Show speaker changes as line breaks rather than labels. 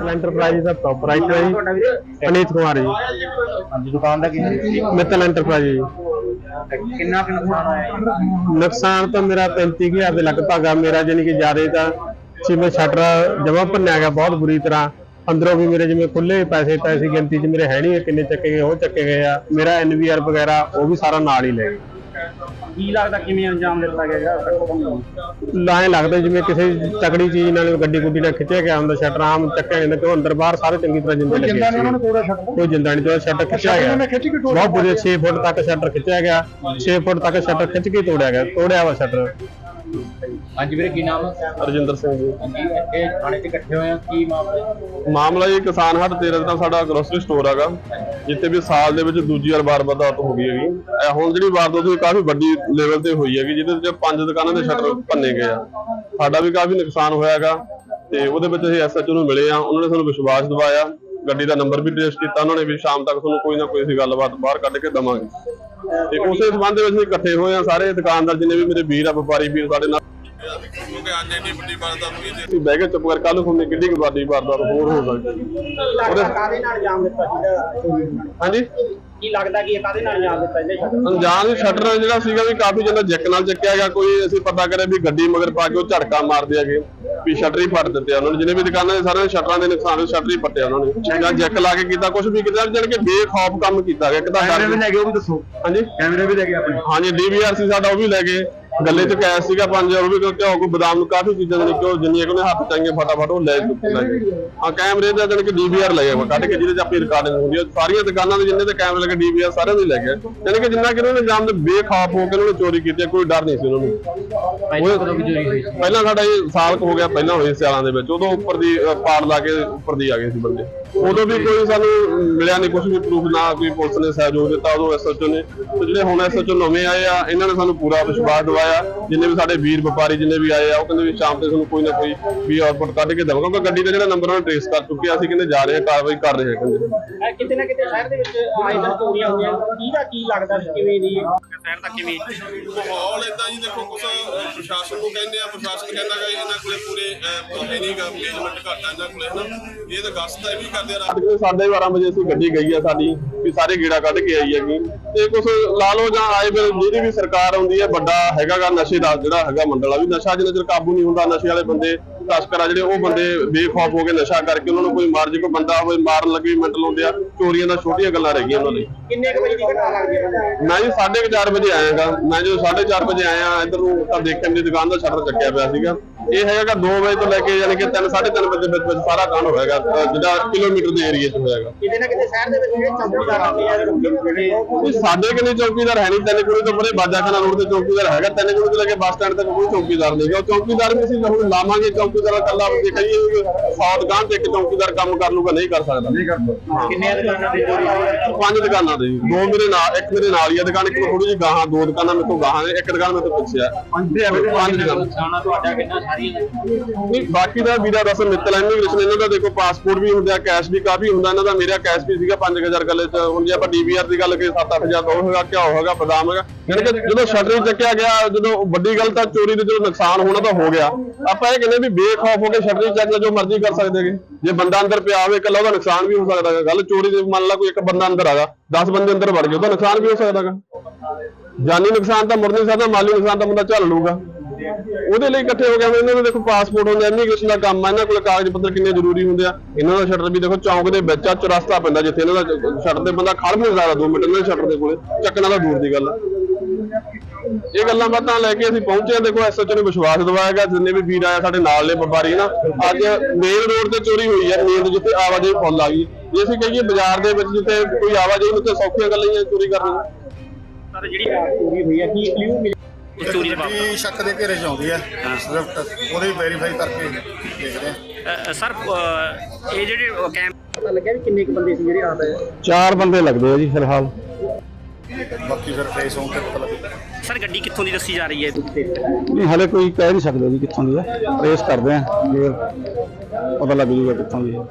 Mittal enterprise ਦਾ proprietor ਹੈ ਅਨੀਤ ਕੁਮਾਰ ਜੀ।
ਹਾਂਜੀ ਦੁਕਾਨ ਦਾ ਕੀ ਸੀ
ਮਿੱਤਲ ਐਂਟਰਪ੍ਰਾਈਜ਼ ਜੀ।
ਕਿੰਨਾ ਕੁ ਨੁਕਸਾਨ ਹੋਇਆ ਜੀ?
ਨੁਕਸਾਨ ਤਾਂ ਮੇਰਾ 35000 ਦੇ ਲਗਭਗ ਆ। ਮੇਰਾ ਜਾਨੀ ਕਿ ਜ਼ਿਆਦਾ ਤਾਂ ਜਿਵੇਂ ਸ਼ਟਰ ਜਮਾ ਭੰਨਿਆ ਗਿਆ ਬਹੁਤ ਬੁਰੀ ਤਰ੍ਹਾਂ। ਅੰਦਰੋਂ ਵੀ ਮੇਰੇ ਜਿਵੇਂ ਖੁੱਲੇ ਪੈਸੇ ਪੈਸੇ ਗਿਣਤੀ 'ਚ ਮੇਰੇ ਹੈ ਨਹੀਂ ਕਿੰਨੇ ਚੱਕੇ ਗਏ ਉਹ ਚੱਕੇ ਗਏ ਆ। ਮੇਰਾ ਐਨਵੀਆਰ ਵਗੈਰਾ ਉਹ ਵੀ ਸਾਰਾ ਨਾਲ ਹੀ ਲੈ ਗਏ।
ਕੀ ਲੱਗਦਾ ਕਿਵੇਂ ਅੰਜਾਮ ਦਿੱਤਾ ਗਿਆ ਜੀ
ਲਾਏ ਲੱਗਦਾ ਜਿਵੇਂ ਕਿਸੇ ਤਕੜੀ ਚੀਜ਼ ਨਾਲ ਗੱਡੀ ਗੁੱਡੀ ਨਾਲ ਖਿੱਚਿਆ ਗਿਆ ਹੁੰਦਾ ਸ਼ਟਰ ਆਮ ਚੱਕਿਆ ਜਾਂਦਾ ਕਿ ਉਹ ਅੰਦਰ ਬਾਹਰ ਸਾਰੇ ਚੰਗੀ ਤਰ੍ਹਾਂ ਜਿੰਦੇ ਲੱਗੇ ਸੀ।
ਤੋੜਾ ਛੱਡ
ਕੋਈ ਜਿੰਦਾ ਨਹੀਂ ਤੇ ਸ਼ਟਰ ਖਿੱਚਿਆ ਗਿਆ। ਬਹੁਤ ਬੁਰੇ 6 ਫੁੱਟ ਤੱਕ ਸ਼ਟਰ ਖਿੱਚਿਆ ਗਿਆ। 6 ਫੁੱਟ ਤੱਕ ਸ਼ਟਰ ਖਿੱਚ ਕੇ ਤੋੜਿਆ ਗਿਆ ਤੋੜਿਆ ਵਾ ਸ਼ਟਰ।
ਹਾਂਜੀ ਵੀਰੇ ਕੀ ਨਾਮ ਹੈ
ਰਜਿੰਦਰ ਸਿੰਘ ਜੀ।
ਇਹ ਥਾਣੇ 'ਚ ਇਕੱਠੇ ਹੋਏ ਆ? ਕੀ ਮਾਮਲਾ
ਮਾਮਲਾ ਇਹ ਕਿਸਾਨ ਹੱਟ ਤੇਰਾ ਦਾ ਸਾਡਾ ਗਰੋਸਰੀ ਸਟੋਰ ਹੈਗਾ ਜਿੱਥੇ ਵੀ ਸਾਲ ਦੇ ਵਿੱਚ ਦੂਜੀ ਵਾਰ ਵਾਰਦਾਤ ਹੋ ਗਈ ਹੈਗੀ। ਇਹ ਹੁਣ ਜਿਹੜੀ ਵਾਰਦਾਤ ਹੋਈ ਕਾਫੀ ਵੱਡੀ ਲੈਵਲ ਤੇ ਹੋਈ ਹੈਗੀ ਜਿਹਦੇ ਵਿੱਚ ਪੰਜ ਦੁਕਾਨਾਂ ਦੇ ਸ਼ਟਰ ਭੰਨੇ ਗਏ ਆ। ਸਾਡਾ ਵੀ ਕਾਫੀ ਨੁਕਸਾਨ ਹੋਇਆ ਹੈਗਾ ਤੇ ਉਹਦੇ ਵਿੱਚ ਅਸੀਂ ਐਸਐਚਓ ਨੂੰ ਮਿਲੇ ਆ। ਉਹਨਾਂ ਨੇ ਸਾਨੂੰ ਵਿਸ਼ਵਾਸ ਦਿਵਾਇਆ ਗੱਡੀ ਦਾ ਨੰਬਰ ਵੀ ਟ੍ਰੇਸ ਕੀਤਾ ਉਹਨਾਂ ਨੇ ਵੀ ਸ਼ਾਮ ਤੱਕ ਤੁਹਾਨੂੰ ਕੋਈ ਨਾ ਕੋਈ ਅਸੀਂ ਗੱਲਬਾਤ ਬਾਹਰ ਕੱਢ ਕੇ ਦਵਾਂਗੇ। ਤੇ ਉਸੇ ਸੰਬੰਧ ਵਿੱਚ ਅਸੀਂ ਇਕੱਠੇ ਹੋਏ ਆ ਸਾਰੇ ਦੁਕਾਨਦਾਰ ਜਿੰਨੇ ਵੀ ਮੇਰੇ ਵੀਰ ਆ ਵਪਾਰੀ ਵੀਰ ਸਾਡੇ ਨਾਲ। ਕਿਉਂਕਿ ਅੱਜ ਇੰਨੀ ਵੱਡੀ ਵਾਰਦਾਤ ਹੋਈ ਜੇ ਅਸੀਂ ਬਹਿ ਕੇ ਚੁੱਪ ਕਰ ਕੱਲ ਨੂੰ ਤੁਹਾਨੂੰ ਕਿੰਨੀ ਕੁ ਵੱਡੀ ਵਾਰਦਾਤ ਹੋਰ ਹੋ ਸਕਦੀ
ਲੱਗਦਾ ਕਾਦੇ ਨਾਲ ਅੰਜਾਮ ਦਿੱਤਾ ਜੀ
ਹਾਂਜੀ?
ਕੀ ਲੱਗਦਾ ਕਿ ਇਹ ਕਾਦੇ ਨਾਲ ਅੰਜਾਮ ਦਿੱਤਾ ਜੀ
ਅਣਜਾਣ ਦੀ ਸ਼ਟਰ ਜਿਹੜਾ ਸੀਗਾ ਵੀ ਕਾਫੀ ਜ਼ਿਆਦਾ ਜੈਕ ਨਾਲ ਚੱਕਿਆ ਗਿਆ ਕੋਈ ਅਸੀਂ ਪਤਾ ਕਰਿਆ ਵੀ ਗੱਡੀ ਮਗਰ ਪਾ ਕੇ ਉਹ ਝਟਕਾ ਮਾਰਦੇ ਵੀ ਸ਼ਟਰ ਹੀ ਫੜ ਦਿੱਤੇ ਉਹਨਾਂ ਨੇ ਜਿਹਨੇ ਵੀ ਦੁਕਾਨਾਂ ਦੇ ਸਾਰੇ ਸ਼ਟਰਾਂ ਦੇ ਨੁਕਸਾਨ ਹੋਏ ਸ਼ਟਰ ਹੀ ਪੱਟਿਆ ਉਹਨਾਂ ਨੇ। ਜਾਂ ਜੈਕ ਲਾ ਕੇ ਕੀਤਾ ਕੁਝ ਵੀ ਕੀਤਾ ਜਾਨ ਕਿ ਬੇਖੌਫ ਕੰਮ ਕੀਤਾ ਗਿਆ ਕਿਤਾ ਡਰ
ਲੈ ਗਏ ਉਹ ਵੀ ਦੱਸੋ।
ਹਾਂਜੀ।
ਕੈਮਰੇ ਵੀ ਲੈ ਗਏ ਆਪਣੇ
ਹਾਂਜੀ ਡੀਵੀਆਰ ਸੀ ਸਾਡਾ ਉਹ ਵੀ ਲੈ ਗਏ। ਗੱਲੇ ਚ ਕੈਸ਼ ਸੀਗਾ 5000 ਉਹ ਵੀ ਕਿਉਂਕਿ ਉਹ ਬਦਾਮ ਨੂੰ ਕਾਫੀ ਚੀਜ਼ਾਂ ਨੇ ਕਿ ਉਹ ਜਿੰਨੀਆਂ ਕਿ ਉਹਨੇ ਹੱਥ ਚਾਹੀਏ ਫਟਾਫਟ ਉਹ ਲੈ ਚੁੱਕੇ ਲੈ ਗਏ। ਆ ਕੈਮਰੇ ਦਾ ਜਾਨ ਕਿ ਡੀਵੀਆਰ ਲੈ ਗਏ ਕੱਢ ਕੇ ਜਿਹਦੇ ਚ ਆਪਣੀ ਰਿਕਾਰਡਿੰਗ ਹੁੰਦੀ ਹੈ ਸਾਰੀਆਂ ਦੁਕਾਨਾਂ ਦੇ ਜਿੰਨੇ ਤੇ ਕੈਮਰੇ ਲੱਗੇ ਡੀਵੀਆਰ ਸਾਰਿਆਂ ਦੇ ਲੈ ਗਏ। ਜਾਨ ਕਿ ਜਿੰਨਾ ਕਿ ਉਹਨਾਂ ਨੇ ਜਾਮ ਦੇ ਬੇਖੌਫ ਹੋ ਕੇ ਉਹਨਾਂ ਨੇ ਚੋਰੀ ਕੀਤੀ ਕੋਈ ਡਰ ਨਹੀਂ ਸੀ ਉਹਨਾਂ ਨੂੰ।
ਪਹਿਲਾਂ ਹੋਈ
ਸਾਡਾ ਇਹ ਸਾਲ ਹੋ ਗਿਆ ਪਹਿਲਾਂ ਹੋਏ ਸਿਆਲਾਂ ਦੇ ਵਿੱਚ। ਉਦੋਂ ਉੱਪਰ ਦੀ ਪਾੜ ਲਾ ਕੇ ਉੱਪਰ ਦੀ ਆ ਗਏ ਸੀ ਬੰਦੇ। ਉਦੋਂ ਵੀ ਕੋਈ ਸਾਨੂੰ ਮਿਲਿਆ ਨਹੀਂ ਕੁਝ ਵੀ ਪ੍ਰੂਫ ਨਾ ਕੋਈ ਪੁਲਿਸ ਨੇ ਸਹਿਯੋਗ ਦਿੱਤਾ ਉਦੋਂ ਐਸਐਚਓ ਨੇ। ਤੇ ਜਿਹੜੇ ਹੁਣ ਐਸਐਚਓ ਨਵੇਂ ਆਏ ਆ ਇਹਨਾਂ ਨੇ ਸਾਨੂੰ ਪੂਰਾ ਵਿਸ਼ਵਾਸ ਦਿਵਾਇਆ। ਜਿੰਨੇ ਵੀ ਸਾਡੇ ਵੀਰ ਵਪਾਰੀ ਜਿੰਨੇ ਵੀ ਆਏ ਆ ਉਹ ਕਹਿੰਦੇ ਵੀ ਸ਼ਾਮ ਤੇ ਤੁਹਾਨੂੰ ਕੋਈ ਨਾ ਕੋਈ ਵੀ ਆਊਟਪੁੱਟ ਕੱਢ ਕੇ ਦੇਵਾਂਗੇ ਕਿਉਂਕਿ ਗੱਡੀ ਦਾ ਜਿਹੜਾ ਨੰਬਰ ਉਹਨਾਂ ਟ੍ਰੇਸ ਕਰ ਚੁੱਕੇ ਆ ਅਸੀਂ ਕਹਿੰਦੇ ਜਾ ਰਹੇ ਆ ਕਾਰਵਾਈ ਕਰ ਰਹੇ ਆ ਕਹਿੰਦੇ।
ਇਹ ਕਿਤੇ ਨਾ ਕਿਤੇ ਸ਼ਹਿਰ ਦੇ ਵਿੱਚ ਆਇਦਾਂ ਚੋਰੀਆਂ ਹੋਈਆਂ ਕਿਹਦਾ ਕੀ ਲੱਗਦਾ ਸੀ ਕਿਵੇਂ ਦੀ ਸ਼ਹਿਰ ਦਾ ਕਿਵੇਂ?
ਮਾਹੌਲ ਇਦਾਂ ਜੀ ਦੇਖੋ ਕੁਛ ਪ੍ਰਸ਼ਾਸਨ ਨੂੰ ਕਹਿੰਦੇ ਆ ਪ੍ਰਸ਼ਾਸਨ ਕਹਿੰਦਾ ਕਿ ਇਹਨਾਂ ਕੋਲੇ ਪੂਰੇ ਅਹ, ਹੈ ਨਹੀਂਗਾ ਮੈਨੇਜਮੈਂਟ ਘੱਟ ਆ ਇਹਨਾਂ ਕੋਲੇ ਹਨਾ? ਇਹ ਤਾਂ ਗਸਤ ਵੀ ਕਰਦੇ ਆ ਰਾਤ
ਰਾਤ ਦੇ 12:30 ਵਜੇ ਅਸੀਂ ਗੱਡੀ ਗਈ ਆ ਸਾਡੀ ਵੀ ਸਾਰੇ ਗੇੜਾ ਕੱਢ ਕੇ ਆਈ ਹੈਗੀ। ਤੇ ਕੁਝ ਲਾ ਲਓ ਜਾਂ ਆਏ ਫਿਰ ਜਿਹੜੀ ਵੀ ਸਰਕਾਰ ਆਉਂਦੀ ਹੈ ਵੱਡਾ ਹੈਗਾਗਾ ਨਸ਼ੇ ਦਾ ਜਿਹੜਾ ਹੈਗਾ ਮੰਡਲ ਆ ਵੀ ਨਸ਼ਾ ਜਿੰਨਾ ਚਿਰ ਕਾਬੂ ਨਹੀਂ ਹੁੰਦਾ ਨਸ਼ੇ ਵਾਲੇ ਬੰਦੇ ਤਸਕਰ ਆ ਜਿਹੜੇ ਉਹ ਬੰਦੇ ਬੇਖੌਫ ਹੋ ਕੇ ਨਸ਼ਾ ਕਰਕੇ ਉਹਨਾਂ ਨੂੰ ਕੋਈ ਮਾਰ ਜੇ ਕੋਈ ਬੰਦਾ ਹੋਵੇ ਮਾਰਨ ਲੱਗੇ ਮਿੰਟ ਲਾਉਂਦੇ ਆ ਚੋਰੀਆਂ ਦਾ ਛੋਟੀਆਂ ਗੱਲਾਂ ਰਹਿ ਗਈਆਂ ਉਹਨਾਂ ਲਈ।
ਕਿੰਨੇ ਵਜੇ ਦੀ ਘਟਨਾ ਲੱਗਦੀ ਹੈ?
ਮੈਂ ਜੀ 4:30 ਵਜੇ ਆਇਆਗਾ ਮੈਂ ਜਦੋਂ 4:30 ਵਜੇ ਆਇਆ ਇੱਧਰ ਨੂੰ ਤਾਂ ਦੇਖਿਆ ਮੇਰੀ ਦੁਕਾਨ ਦਾ ਸ਼ਟਰ ਚੱਕਿਆ ਪਿਆ ਸੀਗਾ। ਇਹ ਹੈਗਾ 2 ਵਜੇ ਤੋਂ ਲੈ ਕੇ ਯਾਨੀ ਕਿ 3 3:30 ਵਜੇ ਦੇ ਵਿੱਚ ਵਿੱਚ ਸਾਰਾ ਕਾਂਡ ਹੋਇਆਗਾ ਅ, ਜਿਹੜਾ ਕਿਲੋਮੀਟਰ ਦੇ ਏਰੀਆ 'ਚ ਹੋਇਆਗਾ
ਕਿਤੇ ਨਾ ਕਿਤੇ ਸ਼ਹਿਰ ਦੇ ਵਿੱਚ ਜਿਹੜੇ ਚੌਕੀਦਾਰ ਆਉਂਦੇ ਆ ਜਿਹੜੇ
ਇਹ ਸਾਡੇ ਕਿੰਨੇ ਚੌਕੀਦਾਰ ਹੈ ਨਹੀਂ ਤਿੰਨ ਕੁੜੀ ਤੋਂ ਪਰੇ ਬਾਜਾਖਾਨਾ ਰੋਡ ਤੇ ਚੌਕੀਦਾਰ ਹੈਗਾ ਤਿੰਨ ਕੁੜੀ ਤੋਂ ਲੈ ਕੇ ਬੱਸ ਸਟੈਂਡ ਤੱਕ ਕੋਈ ਚੌਕੀਦਾਰ ਨਹੀਂ ਗਾ ਉਹ ਚੌਕੀਦਾਰ ਵੀ ਅਸੀਂ ਹੁਣ ਲਾਵਾਂਗੇ ਚੌਕੀਦਾਰ ਇਕੱਲਾ ਜੇ ਕਹੀਏ ਸੌ ਦੁਕਾਨ ਤੇ ਇੱਕ ਚੌਕੀਦਾਰ ਕੰਮ ਕਰ ਲੂਗਾ ਨਹੀਂ ਕਰ ਸਕਦਾ। ਨਹੀਂ
ਦੁਕਾਨਾਂ ਦੀ ਚੋਰੀ ਹੋਈ
ਪੰਜ ਦੁਕਾਨਾਂ ਦੇ। ਦੋ ਮੇਰੇ ਨਾਲ ਇੱਕ ਮੇਰੇ ਨਾਲ ਹੀ ਆ ਦੁਕਾਨ ਇੱਕ ਥੋੜੀ ਜਿਹੀ ਗਾਹਾਂ ਦੋ ਦੁਕਾਨਾਂ ਮੇਰੇ ਤੋਂ ਗਾਹਾਂ ਨੇ ਇੱਕ ਦੁਕਾਨ ਮੇਰੇ ਤੋਂ ਪਿੱਛੇ ਆ। ਪੰਜ ਦੁਕਾਨਾਂ।
ਨੁਕਸਾਨਾ ਤੁਹਾਡਾ ਕਿੰਨਾ
ਨਹੀਂ, ਬਾਕੀ ਦਾ ਵੀਰਾ ਦੱਸ, ਮਿੱਤਲ ਇਮੀਗ੍ਰੇਸ਼ਨ ਇਹਨਾਂ ਦਾ ਦੇਖੋ ਪਾਸਪੋਰਟ ਵੀ ਹੁੰਦਾ ਕੈਸ਼ ਵੀ ਕਾਫੀ ਹੁੰਦਾ, ਇਹਨਾਂ ਦਾ ਮੇਰਾ ਕੈਸ਼ ਵੀ ਸੀਗਾ 5000 ਗੱਲੇ ਚ, ਹੁਣ ਜੇ ਆਪਾਂ ਡੀਵੀਆਰ ਦੀ ਗੱਲ ਕਰੀਏ 7-8000 ਦਾ ਉਹ ਹੈਗਾ ਕਿਆ ਹੋਗਾ, ਬਦਾਮ ਹੈਗਾ, ਯਾਨੀ ਕਿ ਜਦੋਂ ਸ਼ਟਰ ਚੱਕਿਆ ਗਿਆ, ਜਦੋਂ ਵੱਡੀ ਗੱਲ ਤਾਂ ਚੋਰੀ ਦੇ ਜਦੋਂ ਨੁਕਸਾਨ ਹੋਣਾ ਤਾਂ ਹੋ ਗਿਆ। ਆਪਾਂ ਇਹ ਕਹਿੰਦੇ ਵੀ ਬੇਖੌਫ ਹੋ ਕੇ ਸ਼ਟਰ ਚੱਕ ਜੋ ਮਰਜ਼ੀ ਕਰ ਸਕਦੇ ਹੈਗੇ। ਜੇ ਬੰਦਾ ਅੰਦਰ ਪਿਆ ਹੋਵੇ, ਇਕੱਲਾ ਉਹਦਾ ਨੁਕਸਾਨ ਵੀ ਹੋ ਸਕਦਾ ਹੈਗਾ। ਗੱਲ ਚੋਰੀ ਦੇ, ਮੰਨ ਲਾ ਕੋਈ ਇੱਕ ਬੰਦਾ ਅੰਦਰ ਆਗਾ 10 ਬੰਦੇ ਅੰਦਰ ਵੜ ਗਏ, ਉਹਦਾ ਨੁਕਸਾਨ ਵੀ ਹੋ ਸਕਦਾ ਹੈਗਾ। ਜਾਨੀ ਨੁਕਸਾਨ ਤਾਂ ਮੁੜ ਨਹੀਂ ਸਕਦਾ, ਮਾਲੀ ਨੁਕਸਾਨ ਤਾਂ ਬੰਦਾ ਝੱਲ ਲੂਗਾ ਉਹਦੇ ਲਈ ਇਕੱਠੇ ਹੋ ਗਏ ਹੁਣ ਇਹਨਾਂ ਦੇ ਦੇਖੋ ਪਾਸਪੋਰਟ ਹੁੰਦਾ ਇਮੀਗ੍ਰੇਸ਼ਨ ਦਾ ਕੰਮ ਆ, ਇਹਨਾਂ ਕੋਲ ਕਾਗਜ਼ ਪੱਤਰ ਕਿੰਨੇ ਜ਼ਰੂਰੀ ਹੁੰਦੇ ਆ। ਇਹਨਾਂ ਦਾ ਸ਼ਟਰ ਵੀ ਦੇਖੋ, ਚੌਂਕ ਦੇ ਵਿੱਚ ਆ, ਚੁਰਸਤਾ ਪੈਂਦਾ ਜਿੱਥੇ ਇਹਨਾਂ ਦਾ ਸ਼ਟਰ ਤੇ ਬੰਦਾ ਖੜ ਨਹੀਂ ਸਕਦਾ 2 ਮਿੰਟ ਇਹਨਾਂ ਦੇ ਸ਼ਟਰ ਦੇ ਕੋਲੇ, ਚੱਕਣਾ ਤਾਂ ਦੂਰ ਦੀ ਗੱਲ ਆ। ਇਹ ਗੱਲਾਂ ਬਾਤਾਂ ਲੈ ਕੇ ਅਸੀਂ ਪਹੁੰਚੇ ਹਾਂ। ਦੇਖੋ ਐਸਐਚਓ ਨੇ ਵਿਸ਼ਵਾਸ ਦਿਵਾਇਆ ਗਿਆ ਜਿੰਨੇ ਵੀ ਵੀਰ ਆਇਆ ਸਾਡੇ ਨਾਲ ਨੇ ਵਪਾਰੀ ਨਾ, ਅੱਜ ਮੇਨ ਰੋਡ ਤੇ ਚੋਰੀ ਹੋਈ ਹੈ ਮੇਨ ਜਿੱਥੇ ਆਵਾਜਾਈ ਫੁੱਲ ਆ ਗਈ। ਜੇ ਅਸੀਂ ਕਹੀਏ ਬਾਜ਼ਾਰ ਦੇ ਵਿੱਚ ਜਿੱਥੇ ਕੋਈ ਆਵਾਜਾਈ ਨੂੰ ਤੇ ਸੌਖੀਆਂ ਗੱਲਾਂ ਹੀ ਆ ਚੋਰੀ ਕਰਨੀਆਂ
ਸਰ, ਜਿਹੜੀ ਚੋਰੀ ਹੋਈ ਹੈ ਕੀ ਕਲੂ ਚੋਰੀ ਦੇ ਬਾਬਤ?
ਗੱਡੀ ਸ਼ੱਕ ਦੇ ਘੇਰੇ 'ਚ ਆਉਂਦੀ ਹੈ। ਸਵਿਫਟ ਉਹਦੇ ਵੀ ਵੈਰੀਫਾਈ ਕਰਕੇ ਦੇਖਦੇ ਹਾਂ
ਅ, ਸਰ ਅ, ਇਹ ਜਿਹੜੇ ਕੈਂਪ
ਪਤਾ ਲੱਗਿਆ ਵੀ ਕਿੰਨੇ ਕੁ ਬੰਦੇ ਸੀ ਜਿਹੜੇ ਆ ਰਹੇ
ਚਾਰ ਬੰਦੇ ਲੱਗਦੇ ਆ ਜੀ ਫਿਲਹਾਲ।
ਬਾਕੀ ਫਿਰ ਫੇਸ ਹੋਣ ਤੇ ਪਤਾ ਲੱਗੇਗਾ
ਸਰ ਗੱਡੀ ਕਿੱਥੋਂ ਦੀ ਦੱਸੀ ਜਾ ਰਹੀ ਹੈ?
ਨਹੀਂ ਹਲੇ ਕੋਈ ਕਹਿ ਨਹੀਂ ਸਕਦਾ ਜੀ ਕਿੱਥੋਂ ਦੀ ਹੈ ਟ੍ਰੇਸ ਕਰਦੇ ਆ ਜੇ ਪਤਾ ਲੱਗ ਜੂਗਾ ਕਿੱਥੋਂ ਦੀ ਹੈ